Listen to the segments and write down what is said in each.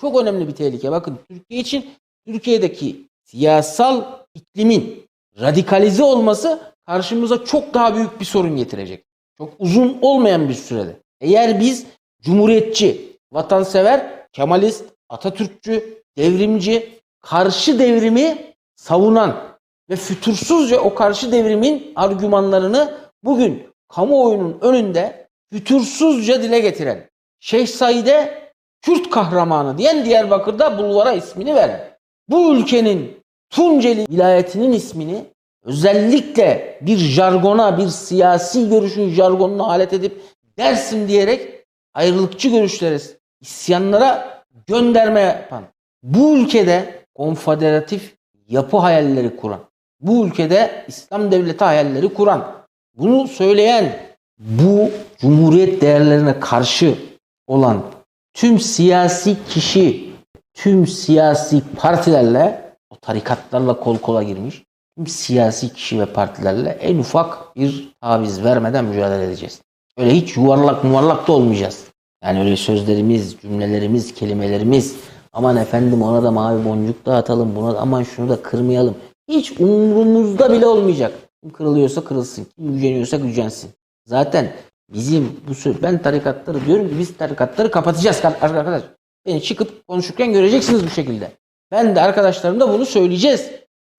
çok önemli bir tehlike. Bakın Türkiye için Türkiye'deki siyasal iklimin radikalize olması karşımıza çok daha büyük bir sorun getirecek. Çok uzun olmayan bir sürede. Eğer biz cumhuriyetçi, vatansever, kemalist, Atatürkçü, devrimci, karşı devrimi savunan ve fütursuzca o karşı devrimin argümanlarını bugün kamuoyunun önünde fütursuzca dile getiren Şeyh Said'e Kürt kahramanı diyen Diyarbakır'da bulvara ismini veren bu ülkenin Tunceli vilayetinin ismini özellikle bir jargona, bir siyasi görüşün jargonuna alet edip Dersim diyerek ayrılıkçı görüşlere, isyanlara gönderme yapan, bu ülkede konfederatif yapı hayalleri kuran, bu ülkede İslam devleti hayalleri kuran, bunu söyleyen, bu cumhuriyet değerlerine karşı olan tüm siyasi kişi, tüm siyasi partilerle, o tarikatlarla kol kola girmiş, tüm siyasi kişi ve partilerle en ufak bir taviz vermeden mücadele edeceğiz. Öyle hiç yuvarlak muvarlak da olmayacağız. Yani öyle sözlerimiz, cümlelerimiz, kelimelerimiz aman efendim ona da mavi boncuk dağıtalım buna da aman şunu da kırmayalım. Hiç umurumuzda bile olmayacak. Kim kırılıyorsa kırılsın, kim güceniyorsa gücensin. Zaten bizim bu söz, ben tarikatları diyorum ki biz tarikatları kapatacağız arkadaş. Beni çıkıp konuşurken göreceksiniz bu şekilde. Ben de arkadaşlarım da bunu söyleyeceğiz.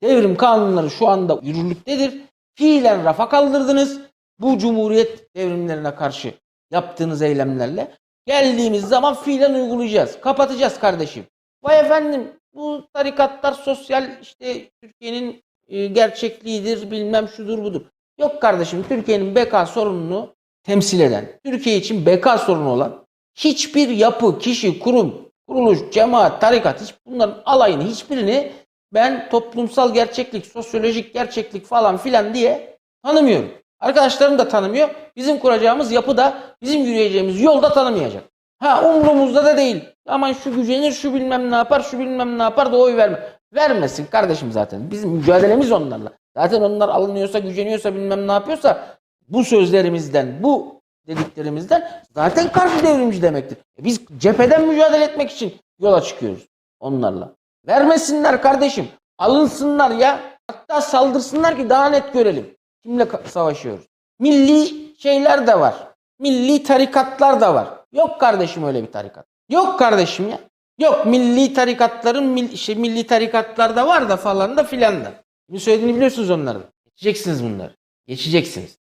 Devrim kanunları şu anda yürürlüktedir. Fiilen rafa kaldırdınız. Bu cumhuriyet devrimlerine karşı yaptığınız eylemlerle geldiğimiz zaman fiilen uygulayacağız. Kapatacağız kardeşim. Vay efendim bu tarikatlar sosyal işte Türkiye'nin e, gerçekliğidir bilmem şudur budur. Yok kardeşim Türkiye'nin beka sorununu temsil eden, Türkiye için beka sorunu olan hiçbir yapı, kişi, kurum, kuruluş, cemaat, tarikat hiç bunların alayını hiçbirini ben toplumsal gerçeklik, sosyolojik gerçeklik falan filan diye tanımıyorum. Arkadaşlarım da tanımıyor. Bizim kuracağımız yapı da bizim yürüyeceğimiz yolda tanımayacak. Ha umurumuzda da değil. Aman şu gücenir, şu bilmem ne yapar, şu bilmem ne yapar da oy verme. Vermesin kardeşim zaten. Bizim mücadelemiz onlarla. Zaten onlar alınıyorsa, güceniyorsa, bilmem ne yapıyorsa bu sözlerimizden, bu dediklerimizden zaten karşı devrimci demektir. E biz cepheden mücadele etmek için yola çıkıyoruz onlarla. Vermesinler kardeşim. Alınsınlar ya. Hatta saldırsınlar ki daha net görelim. Kimle savaşıyoruz? Milli şeyler de var. Milli tarikatlar da var. Yok kardeşim öyle bir tarikat. Yok kardeşim ya. Yok milli tarikatların mil, işte milli tarikatlar da var da falan da filan da. Ne söylediğini biliyorsunuz onların. Geçeceksiniz bunları. Geçeceksiniz.